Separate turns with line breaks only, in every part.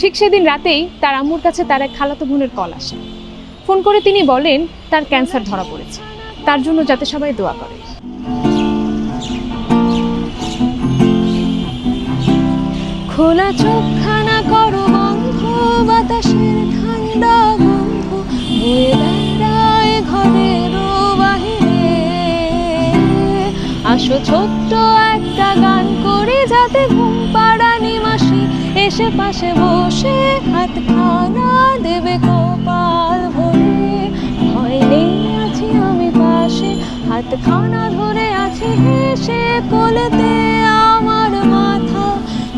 ঠিক সেদিন রাতেই তার আম্মুর কাছে তার এক খালাতো বোনের কল আসে। ফোন করে তিনি বলেন, তার ক্যান্সার ধরা পড়েছে। তার জন্য যাতে সবাই দোয়া করে। খোলা চোখখানা করো বন্ধ, বাতাসের ঠান্ডা গন্ধ বয়ে বেড়ায় ঘরের বাহিরে। আসো ছোট্ট একটা গান পাশে বসে হাত খানা দেবে কপাল ভরে। ভয় আছি আমি পাশে হাত খানা ধরে আছে হেসে কোলেতে আমার মাথা।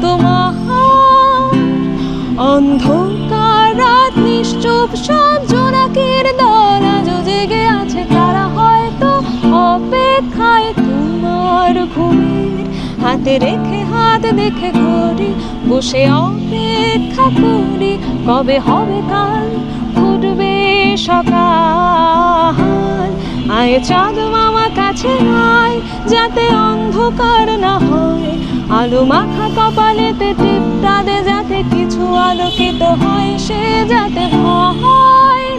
তোমার অন্ধকার রাত নিশ্চুপ সব জোনাকির দল আজ জেগে আছে তারা হয়তো অপেক্ষায় তোমার ঘুমের হাতে রেখে, হাত দেখে ঘড়ি, বসে অপেক্ষা করি, কবে হবে কাল? ফুটবে সকাল। আয় চাঁদ মামা কাছে আয়, যাতে অন্ধকার না হয়। আলো মাখা কপালেতে টিপটা দে যাতে কিছু আলোকিত হয়, সে যাতে হয়।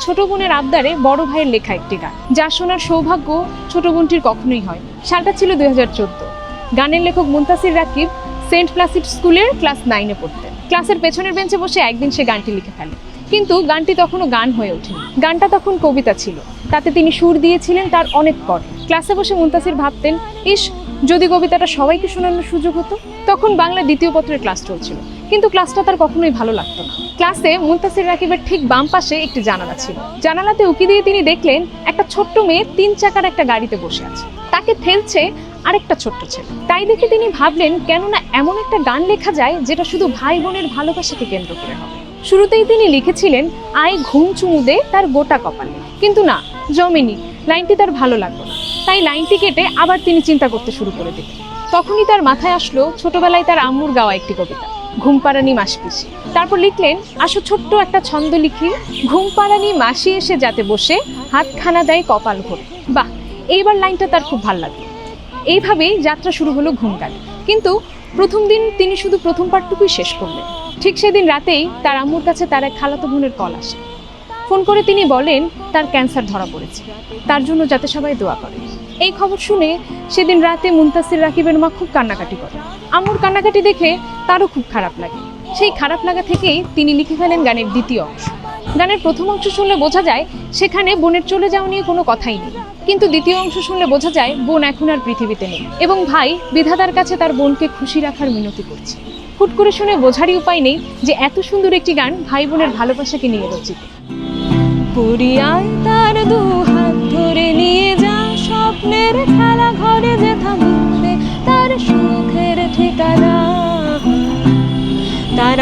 ছোট বোনের আবদারে বড় ভাইয়ের লেখা একটি গান। যা শোনার সৌভাগ্য ছোট বোনটির কখনোই হয় সালটা ছিল দুই হাজার গানের লেখক মুন্তাসির রাকিব সেন্ট প্লাসিড স্কুলের ক্লাস নাইনে পড়তেন। ক্লাসের পেছনের বেঞ্চে বসে একদিন সে গানটি লিখে ফেলে কিন্তু গানটি তখনও গান হয়ে ওঠেনি। গানটা তখন কবিতা ছিল। তাতে তিনি সুর দিয়েছিলেন তার অনেক পর। ক্লাসে বসে মুন্তাসির ভাবতেন, ইস, যদি কবিতাটা সবাইকে শোনানোর সুযোগ হতো? তখন বাংলা দ্বিতীয় পত্রের ক্লাস চলছিল। কিন্তু ক্লাসটা তার কখনোই ভালো লাগতো না। ক্লাসে মুন্তাসির রাকিবের ঠিক বাম পাশে একটি জানালা ছিল। জানালাতে উকি দিয়ে তিনি দেখলেন একটা ছোট্ট মেয়ে তিন চাকার একটা গাড়িতে বসে আছে। তাকে ঠেলছে আরেকটা ছোট্ট ছেলে। তাই দেখে তিনি ভাবলেন, কেননা এমন একটা গান লেখা যায় যেটা শুধু ভাই বোনের ভালোবাসাকে কেন্দ্র করে হবে। শুরুতেই তিনি লিখেছিলেন, আয় ঘুম চুমুদে তার গোটা কপালে। কিন্তু না, জমেনি। লাইনটি তার ভালো লাগল না। তাই লাইনটি কেটে আবার তিনি চিন্তা করতে শুরু করে দিলেন। তখনই তার মাথায় আসলো ছোটবেলায় তার আম্মুর গাওয়া একটি কবিতা। ঘুমপাড়ানি মাসপিসি। তারপর লিখলেন, আসো ছোট্ট একটা ছন্দ লিখি। ঘুমপাড়ানি মাসি এসে যাতে বসে, হাতখানা দেয় কপাল ভরে। বাহ, এইবার লাইনটা তার খুব ভালো লাগল এইভাবেই যাত্রা শুরু হলো ঘুমগান কিন্তু প্রথম দিন তিনি শুধু প্রথম পার্টটুকুই শেষ করলেন। ঠিক সেদিন রাতেই তার আম্মুর কাছে তার এক খালাতো বোনের কল আসে। ফোন করে তিনি বলেন, তার ক্যান্সার ধরা পড়েছে। তার জন্য যাতে সবাই দোয়া করে। এই খবর শুনে সেদিন রাতে মুন্তাসির রাকিবের মা খুব কান্নাকাটি করে। আম্মুর কান্নাকাটি দেখে তারও খুব খারাপ লাগে। সেই খারাপ লাগা থেকেই তিনি লিখে ফেলেন গানের দ্বিতীয় অংশ। গানের প্রথম অংশ শুনলে বোঝা যায় সেখানে বোনের চলে যাওয়া নিয়ে কোনো কথাই নেই। কিন্তু দ্বিতীয় অংশ শুনলে বোঝা যায় বোন এখন আর পৃথিবীতে নেই এবং ভাই বিধাতার কাছে তার বোনকে খুশি রাখার মিনতি করছে। হুট করে শুনে বোঝারই উপায় নেই যে এত সুন্দর একটি গান ভাই বোনের ভালোবাসাকে নিয়ে রচিত। পুরিয়ায় তার দু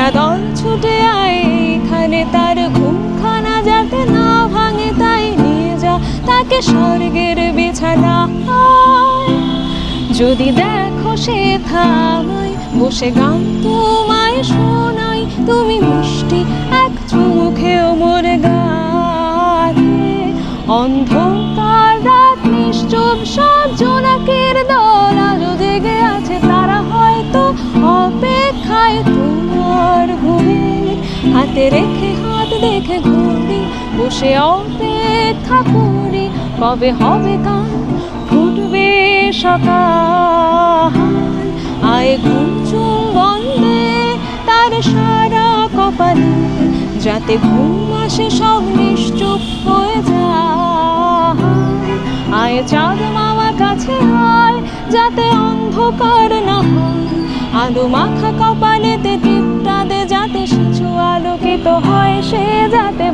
তারা দল ছুটে আয় এখানে, তার ঘুমখানা যাতে না ভাঙে, তাই নিয়ে যা তাকে স্বর্গের বিছানা। যদি দেখো সে থামায়, বসে গান তোমায় শোনাই তুমি মিষ্টি এক চুমুখেও মরে গানে। অন্ধকার হাতে রেখে, হাত দেখে ঘুরি বসে অপেক্ষা করি কবে হবে কান ফুটবে সকাল। আয় ঘুম চুম্বন তার সারা কপালে, যাতে ঘুম আসে সব নিশ্চুপ হয়ে যায়। আয় চাঁদ মামা কাছে আয়, যাতে অন্ধকার না হয়। আলো মাখা কপালেতে আলোকিত হয় সে যাতে